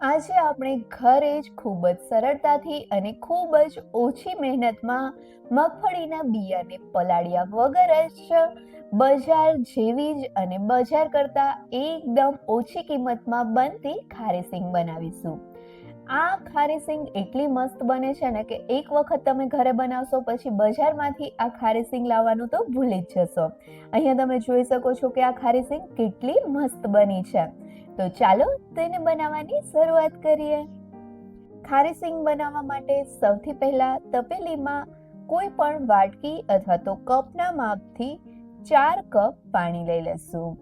આજે આપણે ઘરે જ ખૂબ જ સરળતાથી અને ખૂબ જ ઓછી મહેનતમાં મગફળીના બિયાને પલાળ્યા વગર જ બજાર જેવી જ અને બજાર કરતાં એકદમ ઓછી કિંમતમાં બનતી ખારી સિંગ બનાવીશું. આ ખારી સિંગ એટલી મસ્ત બને છે ને કે એક વખત તમે ઘરે બનાવશો પછી બજારમાંથી આ ખારી સિંગ લાવવાનું તો ભૂલી જ જશો. અહીંયા તમે જોઈ શકો છો કે આ ખારી સિંગ કેટલી મસ્ત બની છે. તો ચાલો તેને બનાવવાની શરૂઆત કરીએ. ખારી સિંગ બનાવવા માટે સૌથી પહેલા તપેલીમાં કોઈ પણ વાટકી અથવા તો કપના માપથી ચાર કપ પાણી લઈ લેશું.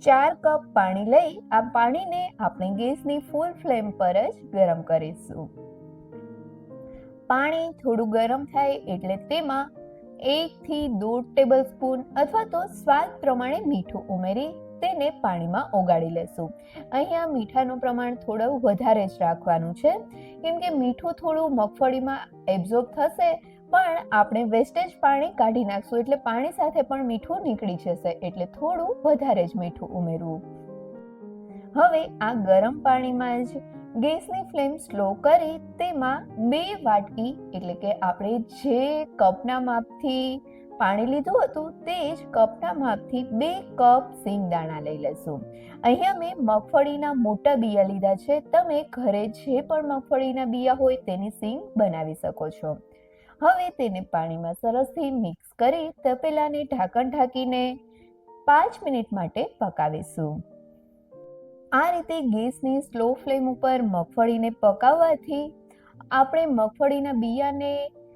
ચાર કપ પાણી લઈ આ પાણીને આપણે ગેસની ફૂલ ફ્લેમ પર જ ગરમ કરીશું. પાણી થોડું ગરમ થાય એટલે તેમાં એક થી દોઢ ટેબલ સ્પૂન અથવા તો સ્વાદ પ્રમાણે મીઠું ઉમેરી તેને પાણીમાં ઓગાળી લેશું. અહીંયા મીઠાનું પ્રમાણ થોડું વધારે જ રાખવાનું છે. કેમ કે મીઠું થોડું મગફળીમાં એબ્ઝોર્બ થશે, પણ આપણે વેસ્ટેજ પાણી કાઢી નાખશું, એટલે પાણી સાથે પણ મીઠું નીકળી જશે, એટલે થોડું વધારે જ મીઠું ઉમેરવું. હવે આ ગરમ પાણીમાં જ ગેસની ફ્લેમ સ્લો કરી તેમાં બે વાટકી, એટલે કે આપણે જે કપના માપથી પાણી લીધું હતું તે જ કપના માપથી બે કપ સિંગદાણા લઈ લેશું. અહીંયા મેં મગફળીના મોટા બિયા લીધા છે. તમે ઘરે જે પણ મગફળીના બિયા હોય તેની સિંગ બનાવી શકો છો. હવે તેને પાણીમાં સરસથી મિક્સ કરી તપેલાને ઢાંકણ ઢાંકીને પાંચ મિનિટ માટે પકાવીશું. આ રીતે ગેસની સ્લો ફ્લેમ ઉપર મગફળીને પકાવવાથી આપણે મગફળીના બિયાને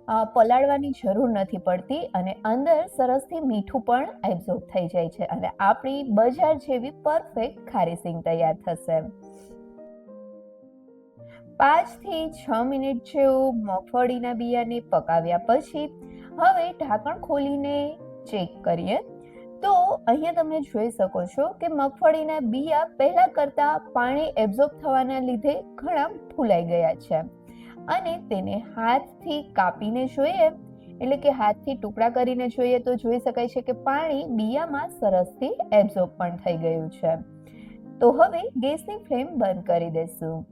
પલાળવાની જરૂર નથી પડતી અને અંદર સરસથી મીઠું પણ એબ્ઝોર્બ થઈ જાય છે અને આપણી બજાર જેવી પરફેક્ટ ખારી સિંગ તૈયાર થશે. પાંચથી છ મિનિટ જેવું મગફળીના બિયાને પકાવ્યા પછી હવે ઢાંકણ ખોલીને ચેક કરીએ. તો અહીંયા તમે જોઈ શકો છો કે મગફળીના બિયા પહેલા કરતા પાણી એબ્ઝોર્બ થવાના લીધે ઘણા ફૂલાઈ ગયા છે. અને તેને હાથથી કાપીને જોઈએ, એટલે કે હાથથી ટુકડા કરીને જોઈએ તો જોઈ શકાય છે કે પાણી બિયામાં સરસથી એબ્ઝોર્બ પણ થઈ ગયું છે. તો હવે ગેસની ફ્લેમ બંધ કરી દેશું.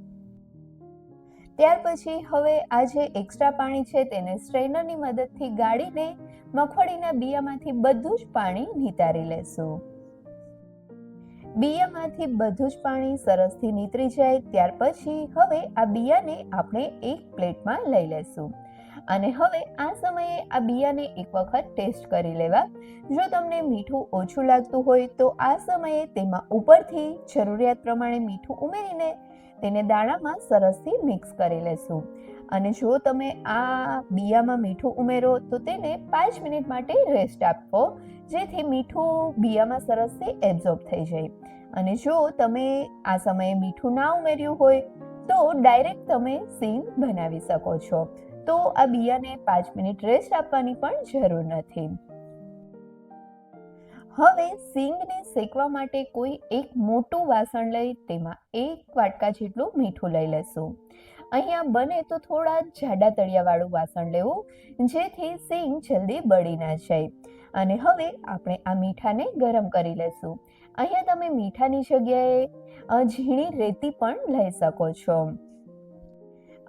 ત્યાર પછી હવે આ જે એક્સ્ટ્રા પાણી છે તેને સ્ટ્રેનરની મદદથી ગાળીને મગફળીના બિયામાંથી બધું જ પાણી નિતારી લેશું. બિયામાંથી બધું જ પાણી સરસથી નીતરી જાય, ત્યાર પછી હવે આ બિયાને આપણે એક પ્લેટમાં લઈ લેશું. અને હવે આ સમયે આ બિયાને એક વખત ટેસ્ટ કરી લેવા. જો તમને મીઠું ઓછું લાગતું હોય તો આ સમયે તેમાં ઉપરથી જરૂરિયાત પ્રમાણે મીઠું ઉમેરીને તેને દાણામાં સરસથી મિક્સ કરી લેશું. અને જો તમે આ બિયામાં મીઠું ઉમેરો તો તેને પાંચ મિનિટ માટે રેસ્ટ આપો. જેથી મીઠું બિયામાં સરસથી એબ્ઝોર્બ થઈ જાય. અને જો તમે આ સમયે મીઠું ના ઉમેર્યું હોય, તો ડાયરેક્ટ તમે સીંગ બનાવી શકો છો. તો આ બિયાને પાંચ મિનિટ રેસ્ટ આપવાની પણ જરૂર નથી. હવે સિંગને શેકવા માટે કોઈ એક મોટું વાસણ લઈ, તેમાં એક વાટકા જેટલું મીઠું લઈ લેશું. અહીંયા બને તો થોડા જાડા તળિયાવાળું વાસણ લેવું, જેથી સિંગ જલ્દી બળી ના જાય. અને હવે આપણે આ મીઠાને ગરમ કરી લેશું. અહીંયા તમે મીઠાની જગ્યાએ ઝીણી રેતી પણ લઈ શકો છો.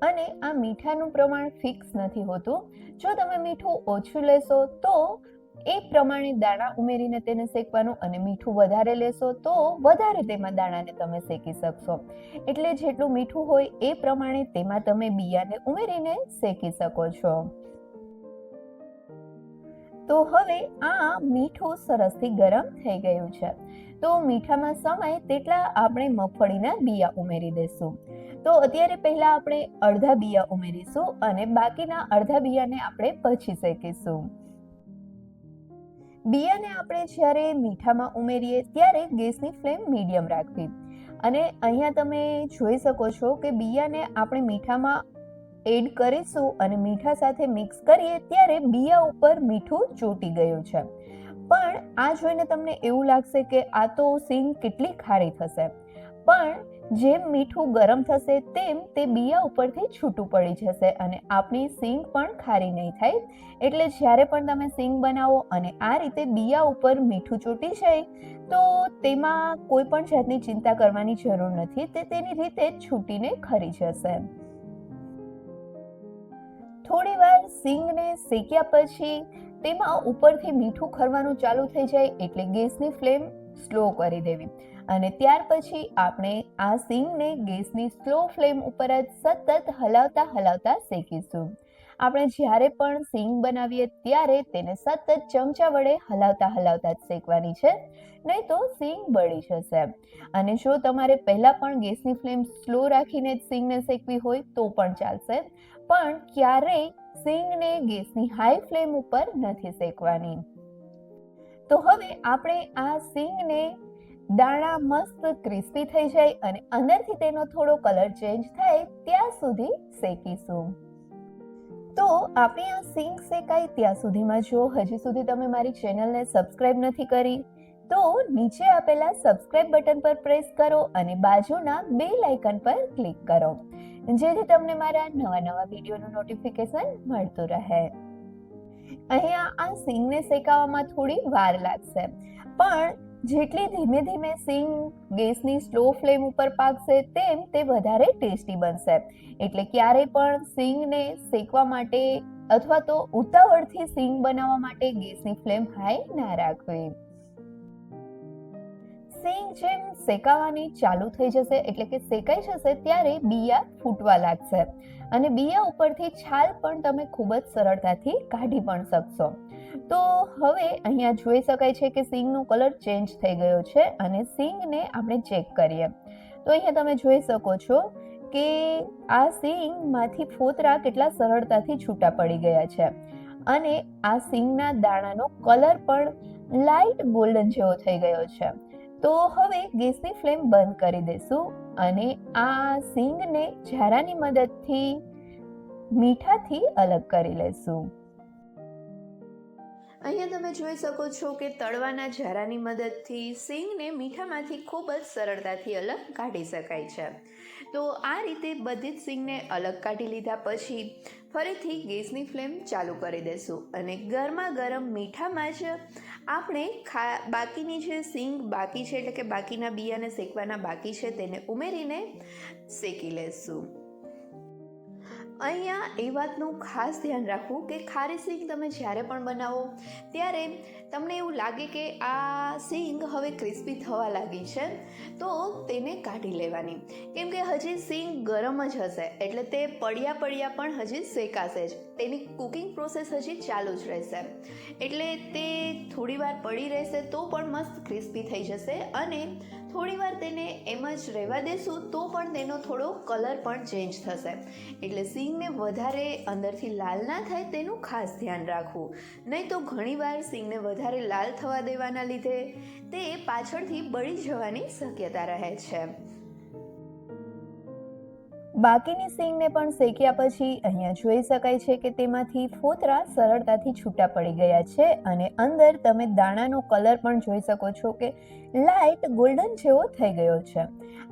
અને આ મીઠાનું પ્રમાણ ફિક્સ નથી હોતું. જો તમે મીઠું ઓછું લેશો, તો એ પ્રમાણે દાણા ઉમેરીને તેને શેકવાનું અને મીઠું વધારે લેશો, તો વધારે તેમાં દાણાને તમે શેકી શકશો. એટલે જેટલું મીઠું હોય એ પ્રમાણે તેમાં તમે બિયાને ઉમેરીને શેકી શકો છો. તો હવે આ મીઠું સરસથી ગરમ થઈ ગયું છે. તો મીઠામાં સમય તેટલા આપણે મગફળીના બિયા ઉમેરી દઈશું. તો અત્યારે પહેલા આપણે અડધા બિયા ઉમેરીશું અને બાકીના અડધા બિયાને આપણે પછી શેકીશું. બિયાને આપણે જ્યારે મીઠામાં ઉમેરીએ ત્યારે ગેસની ફ્લેમ મીડિયમ રાખવી. અને અહીંયા તમે જોઈ શકો છો કે બિયાને આપણે મીઠામાં એડ કરીશું અને મીઠા સાથે મિક્સ કરીએ ત્યારે બિયા ઉપર મીઠું ચોટી ગયું છે. પણ આ જોઈને તમને એવું લાગશે કે આ તો સિંગ કેટલી ખારી થશે. પણ જેમ મીઠું ગરમ થશે તેમ તે બિયા ઉપરથી છૂટું પડી જશે અને આપણી સિંગ પણ ખારી નહીં થાય. એટલે જ્યારે પણ તમે સિંગ બનાવો અને આ રીતે બિયા ઉપર મીઠું ચોટી જાય, તો તેમાં કોઈ પણ જાતની ચિંતા કરવાની જરૂર નથી. તે તેની રીતે છૂટીને ખરી જશે. થોડી વાર સિંગને શેક્યા પછી તેમાં ઉપરથી મીઠું ખરવાનું ચાલુ થઈ જાય એટલે ગેસની ફ્લેમ સ્લો કરી દેવી. અને ત્યાર પછી આપણે આ સિંગને ગેસની સ્લો ફ્લેમ ઉપર જ સતત હલાવતા હલાવતા શેકીશું. આપણે જ્યારે પણ સિંગ બનાવીએ ત્યારે તેને સતત ચમચા વડે હલાવતા હલાવતા જ શેકવાની છે, નહીં તો સિંગ બળી જશે. અને જો તમારે પહેલાં પણ ગેસની ફ્લેમ સ્લો રાખીને જ સિંગને શેકવી હોય તો પણ ચાલશે, પણ ક્યારેય સિંગને ગેસની હાઈ ફ્લેમ ઉપર નથી શેકવાની. તો હવે આપણે આ સિંગને દાણા મસ્ત ક્રિસ્પી થઈ જાય અને અંદરથી તેનો થોડો કલર ચેન્જ થાય ત્યાં સુધી શેકીશું. તો આપણે આ સિંગ શેકાય ત્યાં સુધીમાં જો હજી સુધી તમે મારી ચેનલને સબસ્ક્રાઇબ નથી કરી, તો નીચે આપેલા સબસ્ક્રાઇબ બટન પર પ્રેસ કરો અને બાજુના બે લાઇકન પર ક્લિક કરો. જેથી તમને મારા નવા નવા વિડીયોનું નોટિફિકેશન મળતું રહે. અહીંયા આ સિંગને શેકાવામાં થોડી વાર લાગશે. પણ જેટલી ધીમે ધીમે સિંગ ગેસની સ્લો ફ્લેમ ઉપર પાકશે, તેમ તે વધારે ટેસ્ટી બનશે. એટલે ક્યારેય પણ સિંગને શેકવા માટે અથવા તો ઉતાવળથી સિંગ બનાવવા માટે ગેસની ફ્લેમ હાઈ ના રાખવી. સિંગ જેમ શેકાવાની ચાલુ થઈ જશે, એટલે કે શેકાઈ જશે ત્યારે બિયા ફૂટવા લાગશે. અને બિયા ઉપરથી છાલ પણ તમે ખૂબ જ સરળતાથી કાઢી પણ શકશો. તો હવે અહીંયા જોઈ શકાય છે કે સિંગનો કલર ચેન્જ થઈ ગયો છે અને સિંગને આપણે ચેક કરીએ. તો અહીંયા તમે જોઈ શકો છો કે આ સિંગમાંથી ફોતરા કેટલા સરળતાથી છૂટા પડી ગયા છે. અને આ સિંગના દાણાનો કલર પણ લાઇટ ગોલ્ડન જેવો થઈ ગયો છે. તો હવે ગેસની ફ્લેમ બંધ કરી દઈશું અને આ સિંગને ઝારાની મદદથી મીઠાથી અલગ કરી લઈશું અહીંયા તમે જોઈ શકો છો કે તળવાના ઝારાની મદદથી સિંગને મીઠામાંથી ખૂબ જ સરળતાથી અલગ કાઢી શકાય છે. તો આ રીતે બધી જ સિંગને અલગ કાઢી લીધા પછી ફરીથી ગેસની ફ્લેમ ચાલુ કરી દઈશું અને ગરમા ગરમ મીઠામાં જ આપણે ખા, બાકીની જે સિંગ બાકી છે, એટલે કે બાકીના બિયાને શેકવાના બાકી છે, તેને ઉમેરીને શેકી લેશું. અહીંયા એ વાતનું ખાસ ધ્યાન રાખવું કે ખારી સિંગ તમે જ્યારે પણ બનાવો, ત્યારે તમને એવું લાગે કે આ સિંગ હવે ક્રિસ્પી થવા લાગી છે, તો તેને કાઢી લેવાની. કેમ કે હજી સિંગ ગરમ જ હશે, એટલે તે પડ્યા પડ્યા પણ હજી શેકાશે જ. તેની કુકિંગ પ્રોસેસ હજી ચાલુ જ રહેશે. એટલે તે થોડી વાર પડી રહેશે તો પણ મસ્ત ક્રિસ્પી થઈ જશે અને થોડી વાર તેને એમ જ રહેવા દેશું, તો પણ તેનો થોડો કલર પણ ચેન્જ થશે. એટલે સિંગને વધારે અંદરથી લાલ ના થાય તેનું ખાસ ધ્યાન રાખવું. નહીં તો ઘણીવાર સિંગને વધારે લાલ થવા દેવાના લીધે તે પાછળથી બળી જવાની શક્યતા રહે છે. બાકીની સિંગને પણ શેક્યા પછી અહીંયા જોઈ શકાય છે કે તેમાંથી ફોતરા સરળતાથી છૂટા પડી ગયા છે અને અંદર તમે દાણાનો કલર પણ જોઈ શકો છો કે લાઇટ ગોલ્ડન જેવો થઈ ગયો છે.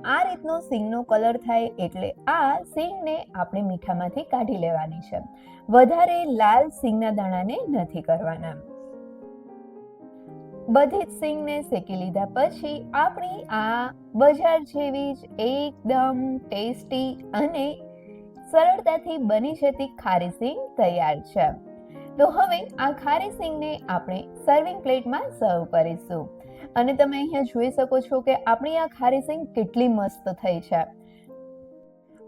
આ રીતનો સિંગનો કલર થાય એટલે આ સિંગને આપણે મીઠામાંથી કાઢી લેવાની છે. વધારે લાલ સિંગના દાણાને નથી કરવાના. બધી જ સિંગને શેકી લીધા પછી આપણી આ બજાર જેવી જ એકદમ ટેસ્ટી અને સરળતાથી બની જતી ખારી સિંગ તૈયાર છે. તો હવે આ ખારી સિંગને આપણે સર્વિંગ પ્લેટમાં સર્વ કરીશું. અને તમે અહીંયા જોઈ શકો છો કે આપણી આ ખારી સિંગ કેટલી મસ્ત થઈ છે.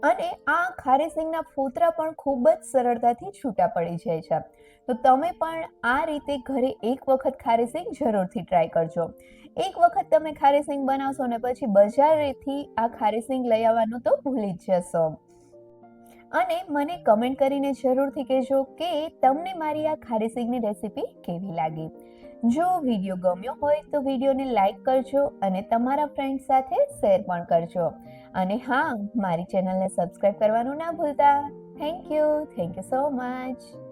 અને આ ખારી સિંગના ફોતરા પણ ખૂબ જ સરળતાથી છૂટા પડી જાય છે. તો તમે પણ આ રીતે ઘરે એક વખત ખારી સિંગ જરૂરથી ટ્રાય કરજો. એક વખત તમે ખારી સિંગ બનાવશો ને પછી બજારેથી આ ખારી સિંગ લઈ આવવાનું તો ભૂલી જ જશો. અને મને કમેન્ટ કરીને જરૂરથી કહેજો કે તમને મારી આ ખારી સિંગની રેસીપી કેવી લાગી? જો વીડિયો ગમ્યો હોય તો વિડીયોને લાઈક કરજો અને તમારા ફ્રેન્ડ સાથે શેર પણ કરજો. અને હા, મારી ચેનલને સબસ્ક્રાઈબ કરવાનું ના ભૂલતા. Thank you thank you so much